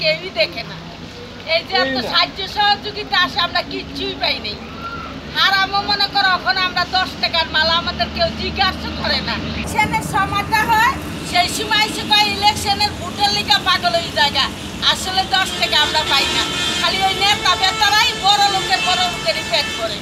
কেউই দেখে না। এই যে এত সাহায্য সহযোগিতা আসে আমরা কিচ্ছুই পাইনি নাই। আর আমি মনে করো এখন আমরা দশ টাকার মাল আমাদের কেউ জিজ্ঞাসা করে না। ইলেকশনের সময়টা হয় সেই সময় এসে কয় ইলেকশনের ভোটের লিগা পাগল ওই জায়গা আসলে দশ টাকা আমরা পাই না। খালি ওই নেতা বেতারাই বড় লোকের বড় লোকেরই পেট করে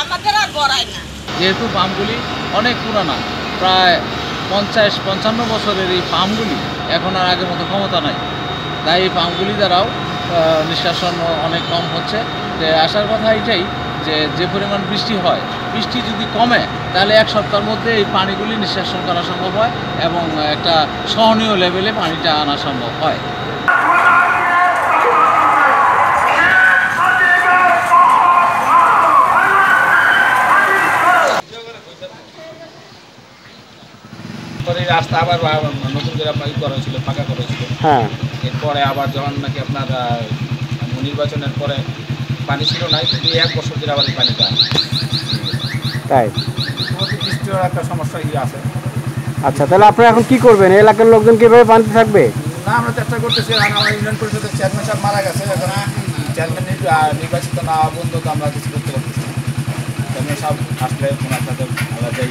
আমাদের আর গড়ায় না। যেহেতু পাম্পগুলি অনেক পুরানা প্রায় পঞ্চাশ, পঞ্চান্ন বছরের এই পাম্পগুলি এখন আর আগের মতো ক্ষমতা নাই। তাই এই পাম্পগুলি দ্বারাও নিষ্কাশন অনেক কম হচ্ছে। আসার কথা এটাই যে যে পরিমাণ বৃষ্টি হয়, বৃষ্টি যদি কমে, তাহলে এক সপ্তাহের মধ্যে এই পানিগুলি নিষ্কাশন করা সম্ভব হয় এবং একটা সহনীয় লেভেলে পানিটা আনা সম্ভব হয়। পরে রাস্তা আবার নতুন করে আপনার ই করা হয়েছিল ফাঁকা করা হয়েছিল। হ্যাঁ। এরপরে আবার যখন নাকি আপনার নির্বাচনের পরে পানি ছিল না কিন্তু এক বছর ধরে আবার এই পানিটা তাই? বৃষ্টির একটা সমস্যা ইয়ে আছে। আচ্ছা তাহলে আপনারা এখন কি করবেন? এলাকার লোকজন কীভাবে পানিতে থাকবে? না আমরা চেষ্টা করতেছি আমার ইউনিয়ন পরিষদের চেয়ারম্যান সাহেব মারা গেছে এখন চেয়ারম্যান নির্বাচিত না তো আমরা কিছু করতে পারতেছি চেয়ারম্যান সাহেব আসলে ওনার সাথে আমরা যাই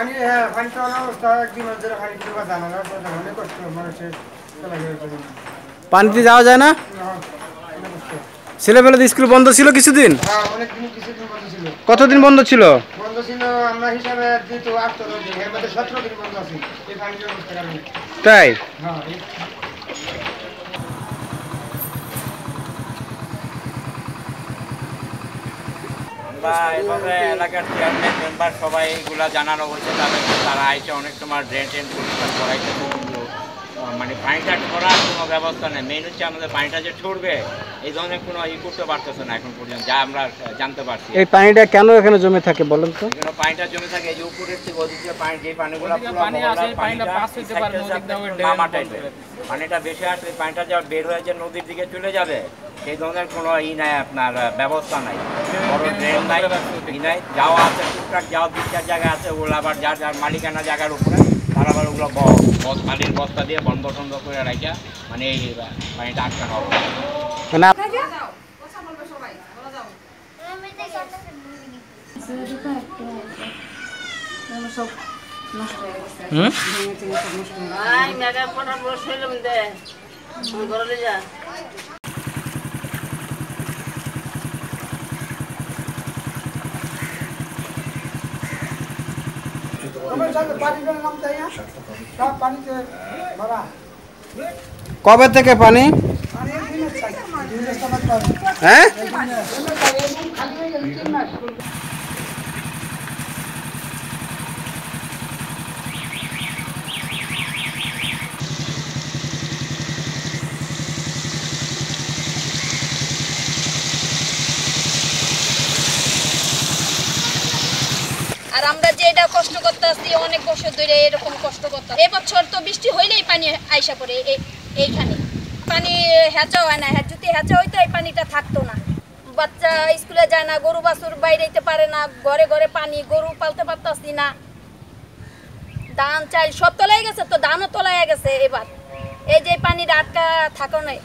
পানি হ্যাঁ পানি তো অবস্থা একদিন ধরে পানি ঢোকা জানা অনেক কষ্ট মানুষের পানিতে যাওয়া যায় না? ছেলেবেলা স্কুল বন্ধ ছিল কিছুদিন? হ্যাঁ কতদিন বন্ধ ছিল? বন্ধ ছিল আমরা হিসাবে যেহেতু আটশো দিন এর মধ্যে সতেরো দিন বন্ধ আছে এই পানির অবস্থার কারণে তাই হ্যাঁ এই- বা এভাবে এলাকার চেয়ারম্যান মেম্বার সবাই এগুলা জানানো হয়েছে তাদেরকে তারা আইসে অনেক সময় ড্রেন ট্রেন পরিষ্কার করাইতে মানে পানিটা ছড়ার কোনো ব্যবস্থা নেই। মেন হচ্ছে আমাদের পানিটা যে ছড়বে এই ধরনের কোনো ই করতে পারতেছে না এখন পর্যন্ত যা আমরা জানতে পারছি। এই পানিটা কেন এখানে জমে থাকে বলেন তো? এখানে পানিটা জমে থাকে এই যে উপরের থেকে ওদিকে পানি যে পানিগুলো পানি আসে, পানিটা হইতে পারে, নদীর। পানিটা বেশি আসলে পানিটা যা বের হয়ে যে নদীর দিকে চলে যাবে সেই ধরনের কোনো ই নাই আপনার ব্যবস্থা নাই। বড় ড্রেন নাই ই নাই যাওয়া আছে টুকটাক যাওয়া দু চার জায়গা আছে ওগুলো আবার যার যার মালিকানা জায়গার উপরে তারা আবার ওগুলো ব- বস্তা দিয়ে বন্ধ টন্ধ করে রাখা মানে এই পানিটা আটকানো হবে। মানে আপ- হুম? মেগা পটার বসে হইলাম দে। ঘরে যা সব পানিতে ভরা কবে থেকে পানি হ্যাঁ আর আমরা যে এটা কষ্ট করতে আসছি অনেক বছর ধরে এরকম কষ্ট করতে এবছর তো বৃষ্টি হইলেই পানি আইসা পড়ে এইখানে। পানি হেঁচা হয় না যদি হেঁচা হইতো এই পানিটা থাকতো না। বাচ্চা স্কুলে যায় না, গরু বাছুর বাইরে যেতে পারে না, ঘরে ঘরে পানি, গরু পালতে পারতাছি না। ধান, চাল সব তলায় গেছে তো, ধানও তলায় গেছে এবার। এই যে পানির আটকা থাকো নাই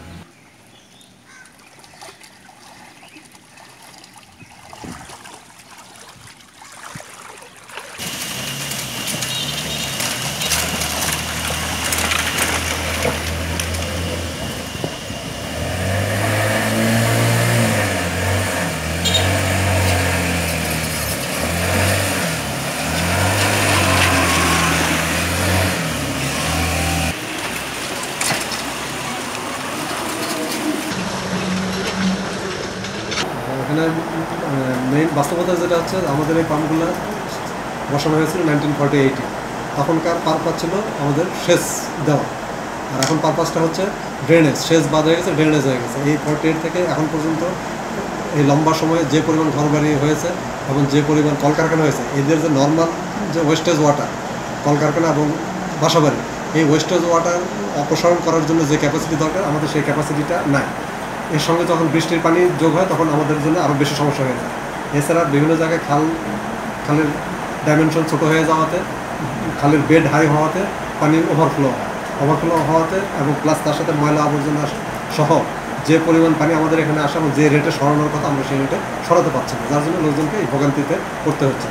এখানে মেইন বাস্তবতা যেটা হচ্ছে, আমাদের এই পাম্পগুলো বসানো হয়েছিল নাইনটিন ফর্টি এইটে তখনকার পারপাস ছিল আমাদের সেচ দেওয়া। আর এখন পারপাসটা হচ্ছে ড্রেনেজ সেচ বাদ হয়ে গেছে ড্রেনেজ হয়ে গেছে। এই ফর্টি এইট থেকে এখন পর্যন্ত এই লম্বা সময়ে যে পরিমাণ ঘরবাড়ি হয়েছে এবং যে পরিমাণ কলকারখানা হয়েছে, এদের যে নর্মাল যে ওয়েস্টেজ ওয়াটার কলকারখানা এবং বাসাবাড়ি, এই ওয়েস্টেজ ওয়াটার অপসারণ করার জন্য যে ক্যাপাসিটি দরকার, আমাদের সেই ক্যাপাসিটিটা নাই। এর সঙ্গে যখন বৃষ্টির পানি যোগ হয়, তখন আমাদের জন্য আরও বেশি সমস্যা হয়ে যায়। এছাড়া বিভিন্ন জায়গায় খাল, খালের ডাইমেনশন ছোট হয়ে যাওয়াতে, খালের বেড হাই হওয়াতে পানি ওভারফ্লো হয়। ওভারফ্লো হওয়াতে এবং প্লাস তার সাথে ময়লা আবর্জনা সহ যে পরিমাণ পানি আমাদের এখানে আসা এবং যে রেটে সরানোর কথা আমরা সেই রেটে সরাতে পারছি না। যার জন্য লোকজনকে এই ভোগান্তিতে পড়তে হচ্ছে